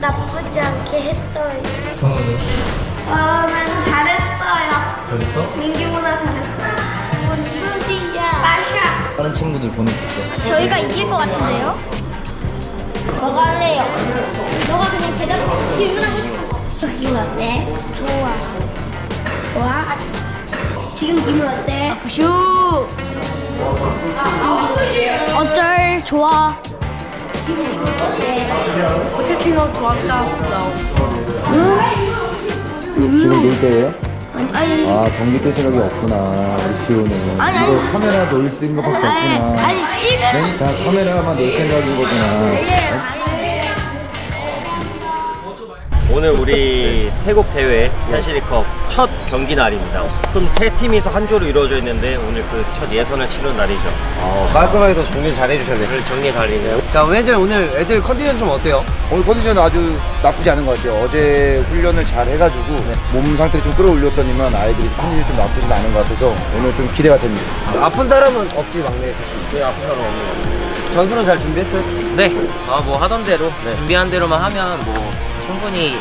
나쁘지 않게 했어요. 성우는 저는 잘했어요. 잘했어? 민기보다 잘했어요. 무슨 소리야? 마샤. 다른 친구들 보내줄게 저희가 이길 것 같은데요? 뭐가 할래요? 너가 그냥 대답 질문하고 싶어. 기분 어때? 좋아. 좋아? 지금 기분 어때? 슈. 어쩔 좋아. 포체티노 좋았다. 지금 놀 때예요? 아니 아 경기 뛸 생각이 없구나 우리 시호는 아니, 이거 아니. 카메라 놓을 수 있는 것밖에 없구나 아니 지금 네? 다 카메라만 놓을 생각인 거구나 오늘 우리 태국 대회 산시리컵 첫 경기 날입니다. 총 세 팀이서 한 조로 이루어져 있는데 오늘 그 첫 예선을 치른 날이죠. 어, 깔끔하게도 정리 잘 해주셨네. 오늘 정리 달리네요. 자, 매니저 오늘 애들 컨디션 좀 어때요? 오늘 컨디션 아주 나쁘지 않은 것 같아요 어제 훈련을 잘 해가지고 몸 상태를 좀 끌어올렸더니만 아이들이 컨디션이 좀 나쁘진 않은 것 같아서 오늘 좀 기대가 됩니다 아픈 사람은 없지, 막내 사실. 왜 아픈 사람 없는 전술은 잘 준비했어요? 네, 아, 뭐 하던 대로 준비한 대로만 하면 뭐 충분히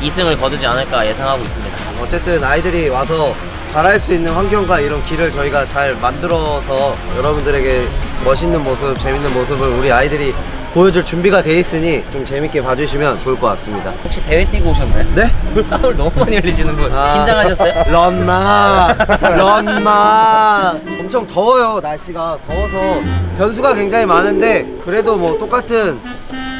2승을 거두지 않을까 예상하고 있습니다. 어쨌든 아이들이 와서 잘할 수 있는 환경과 이런 길을 저희가 잘 만들어서 여러분들에게 멋있는 모습, 재밌는 모습을 우리 아이들이 보여줄 준비가 돼 있으니 좀 재밌게 봐주시면 좋을 것 같습니다. 혹시 대회 뛰고 오셨나요? 네? 땀을 너무 많이 흘리시는 분. 아. 긴장하셨어요? 런마 런마 엄청 더워요 날씨가 더워서 변수가 굉장히 많은데 그래도 뭐 똑같은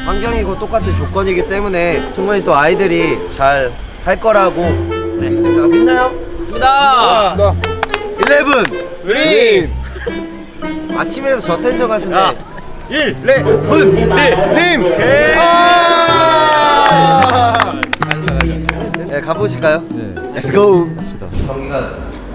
환경이고 똑같은 조건이기 때문에 충분히 또 아이들이 잘 할 거라고 네. 믿습니다 믿나요? 좋습니다. 나11 우리 아침이라도 저 텐션 같은데 야. 1, 레, 분, 님! 아! 네 가보실까요? 네. Let's go. 경기가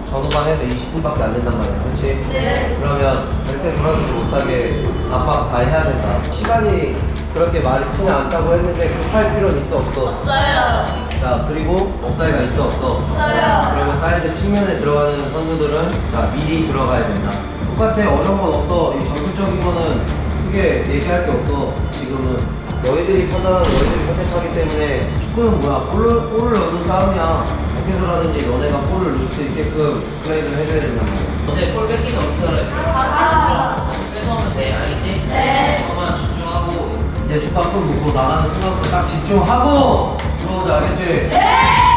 전후반 해도 20분밖에 안 된단 말이야, 그렇지? 네. 그러면 절대 돌아서지 못하게 압박 다 해야 된다. 시간이 그렇게 많지는 않다고 했는데 급할 필요는 있어 없어? 없어요. 자 그리고 업사이가 있어 없어? 없어요. 그러면 사이드 측면에 들어가는 선수들은 자 미리 들어가야 된다. 똑같아 어려운 건 없어. 이 전술적인 거는 크게 얘기할 게 없어. 지금은 너희들이 판단하는 너희들이 선택하기 때문에 축구는 뭐야? 골을 골을 넣는 싸움이야. 어떻게서라든지 너네가 골을 넣을 수 있게끔 플레이를 해줘야 된단 말이야. 어제 골 뺏기면 어떻게 하라 했어? 다시 뺏어오면 돼, 알겠지? 네. 이제 축구 한번 묶고 나가는 순간부터 딱 집중하고 들어오자 알겠지? 되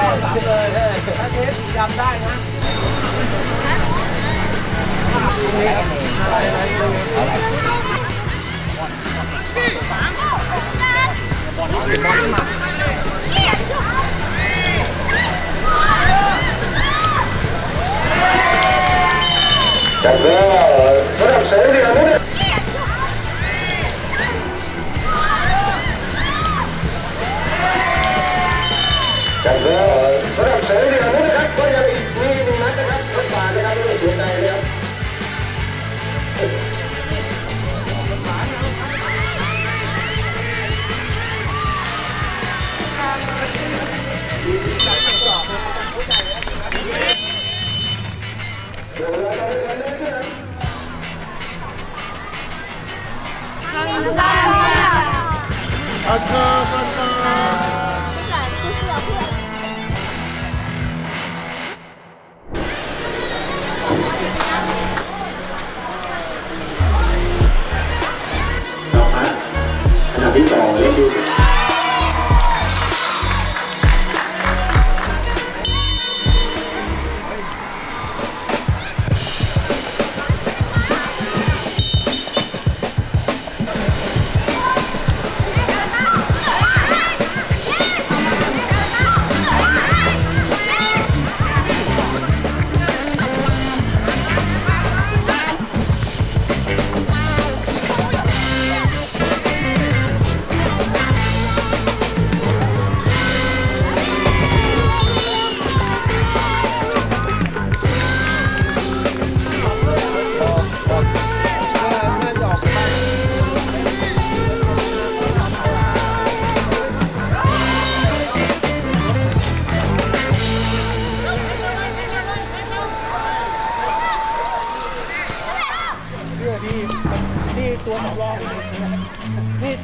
ตัดเลยถ้าเทสยำได้นะอะไรอะไรอะไรบอลบอลบอลมาแต่ก็สำหรับเสรีอนุเนี่ย 哦我要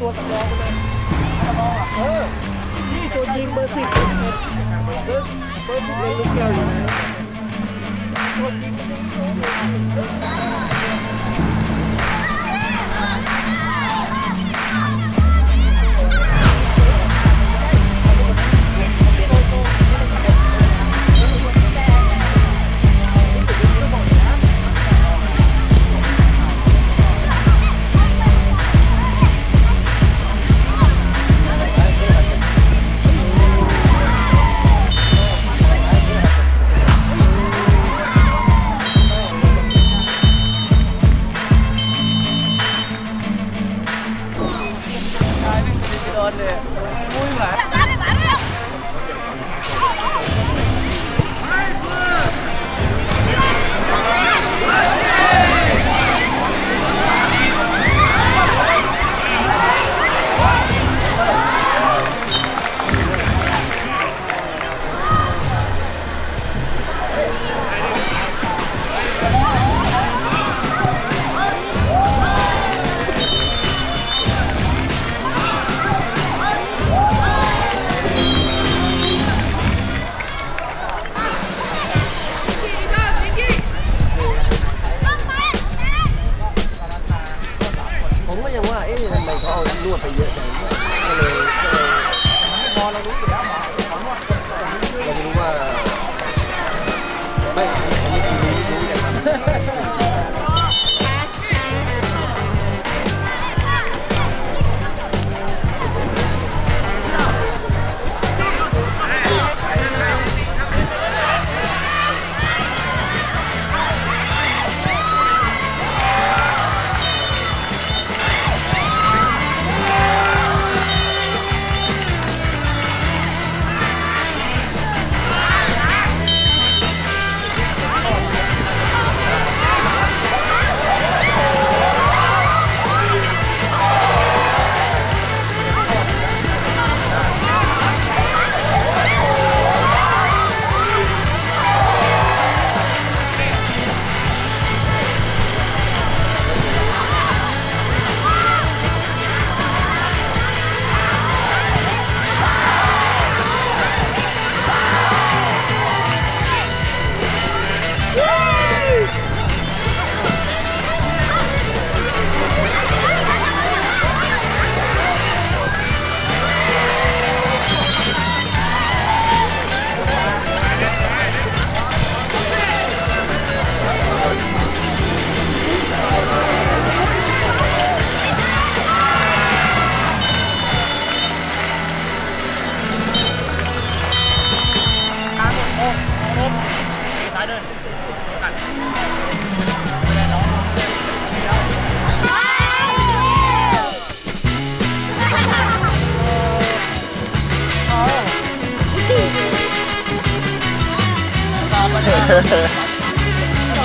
ตัวสำรองเลยสำรองอะเออนี่ตัวยิงเบอร์สิบเบอร์สิบเบอร์สิบเลยลูกเกียวอยู่นะตัวยิง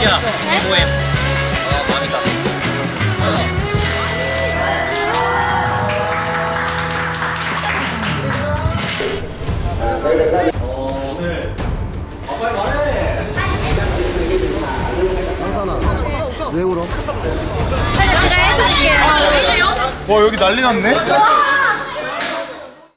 야, 네? 뭐해? 아, 뭐합니까? 왜 울어? 빨리 제가 해줄게요. 와, 여기 난리 났네?